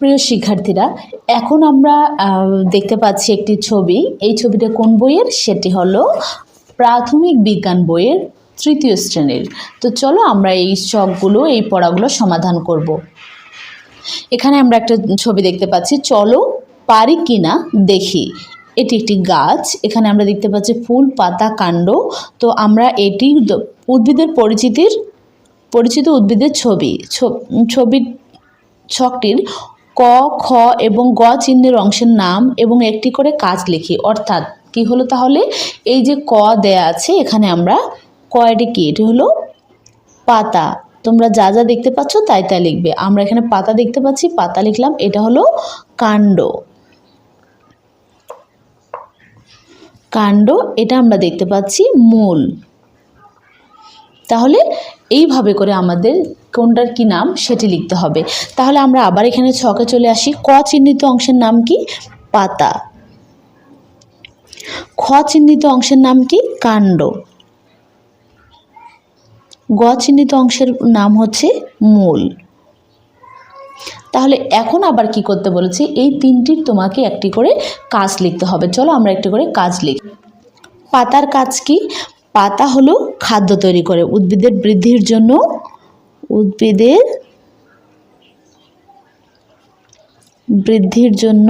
প্রিয় শিক্ষার্থীরা, এখন আমরা দেখতে পাচ্ছি একটি ছবি। এই ছবিটা কোন বইয়ের? সেটি হলো প্রাথমিক বিজ্ঞান বইয়ের তৃতীয় শ্রেণির। তো চলো আমরা এই শখগুলো এই পড়াগুলো সমাধান করব। এখানে আমরা একটা ছবি দেখতে পাচ্ছি। চলো পারি কিনা দেখি। এটি একটি গাছ। এখানে আমরা দেখতে পাচ্ছি ফুল, পাতা, কাণ্ড। তো আমরা এটি উদ্ভিদের পরিচিতির, পরিচিত উদ্ভিদের ছবি। ছবির, ছকটির ক, খ এবং গ চিহ্নের অংশের নাম এবং একটি করে কাজ লিখি। অর্থাৎ কি হলো তাহলে? এই যে ক দেয়া আছে, এখানে আমরা ক এটি কি? এটি হলো পাতা। তোমরা যা যা দেখতে পাচ্ছ তাই তাই লিখবে। আমরা এখানে পাতা দেখতে পাচ্ছি, পাতা লিখলাম, এটা হলো কাণ্ড। কাণ্ড, এটা আমরা দেখতে পাচ্ছি মূল। তাহলে এইভাবে করে আমাদের কোনটার কি নাম সেটি লিখতে হবে। তাহলে আমরা আবার এখানে ছকে চলে আসি। ক চিহ্নিত অংশের নাম কি? পাতা। খ চিহ্নিত অংশের নাম কি? কাণ্ড। গ চিহ্নিত অংশের নাম হচ্ছে মূল। তাহলে এখন আবার কি করতে বলেছি? এই তিনটির তোমাকে একটি করে কাজ লিখতে হবে। চলো আমরা একটি করে কাজ লিখি। পাতার কাজ কি? পাতা হলো খাদ্য তৈরি করে। উদ্ভিদের বৃদ্ধির জন্য উদ্ভিদের বৃদ্ধির জন্য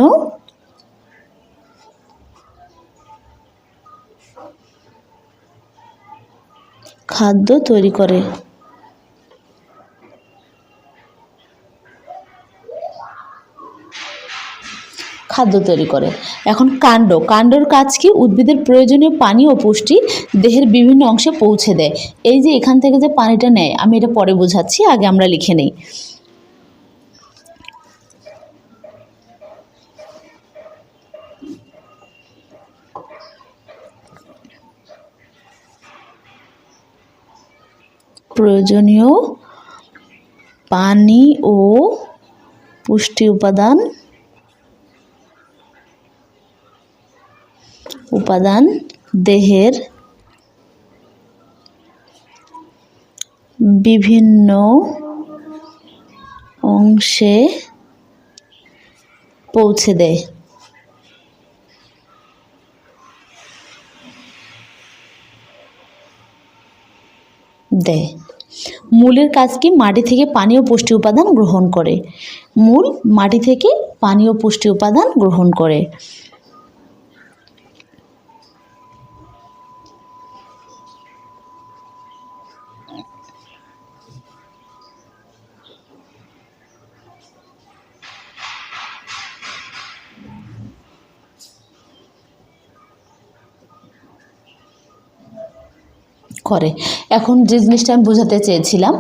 খাদ্য তৈরি করে। খাদ্য তৈরি করে। এখন কাণ্ড। কাণ্ডর কাজ কি? উদ্ভিদের প্রয়োজনীয় পানি ও পুষ্টি দেহের বিভিন্ন অংশে পৌঁছে দেয়। এই যে এখান থেকে যে পানিটা নেয়, আমি এটা পরে বোঝাচ্ছি, আগে আমরা লিখে নেই। প্রয়োজনীয় পানি ও পুষ্টি উপাদান উপাদান দেহের বিভিন্ন অংশে পৌঁছে দেয়। দেয়। মূলের কাজ কি? মাটি থেকে পানি ও পুষ্টি উপাদান গ্রহণ করে। মূল মাটি থেকে পানি ও পুষ্টি উপাদান গ্রহণ করে। করে। এখন যে জিনিসটা আমি বোঝাতে চেয়েছিলাম,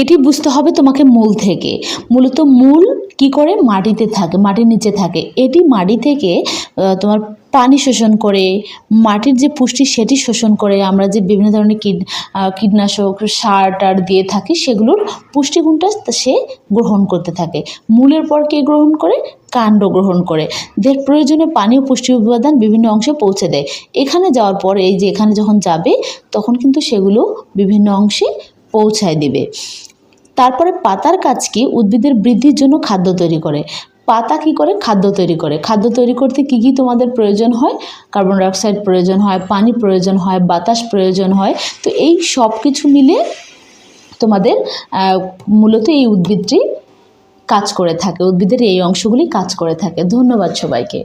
এটি বুঝতে হবে তোমাকে মূল থেকে। মূলত মূল কি করে? মাটিতে থাকে, মাটির নিচে থাকে। এটি মাটি থেকে তোমার পানি শোষণ করে, মাটির যে পুষ্টি সেটি শোষণ করে, আমরা যে বিভিন্ন ধরনের কীট কীটনাশক, সার টার দিয়ে থাকি, সেগুলোর পুষ্টিগুণটা সে গ্রহণ করতে থাকে। মূলের পর কে গ্রহণ করে? কাণ্ড গ্রহণ করে। দেহের প্রয়োজনে পানি ও পুষ্টি উপাদান বিভিন্ন অংশে পৌঁছে দেয়। এখানে যাওয়ার পর এই যে এখানে যখন যাবে, তখন কিন্তু সেগুলো বিভিন্ন অংশে পৌঁছায় দেবে। তারপরে পাতার কাজ কি উদ্ভিদের বৃদ্ধির জন্য খাদ্য তৈরি করে। পাতা কি করে? খাদ্য তৈরি করে। খাদ্য তৈরি করতে কি কি তোমাদের প্রয়োজন হয়? কার্বন ডাইঅক্সাইড প্রয়োজন হয়, পানি প্রয়োজন হয়, বাতাস প্রয়োজন হয়। তো এই সব কিছু মিলে তোমাদের মূলত এই উদ্ভিদটি কাজ করে থাকে উদ্ভিদের এই অংশগুলি কাজ করে থাকে। ধন্যবাদ সবাইকে।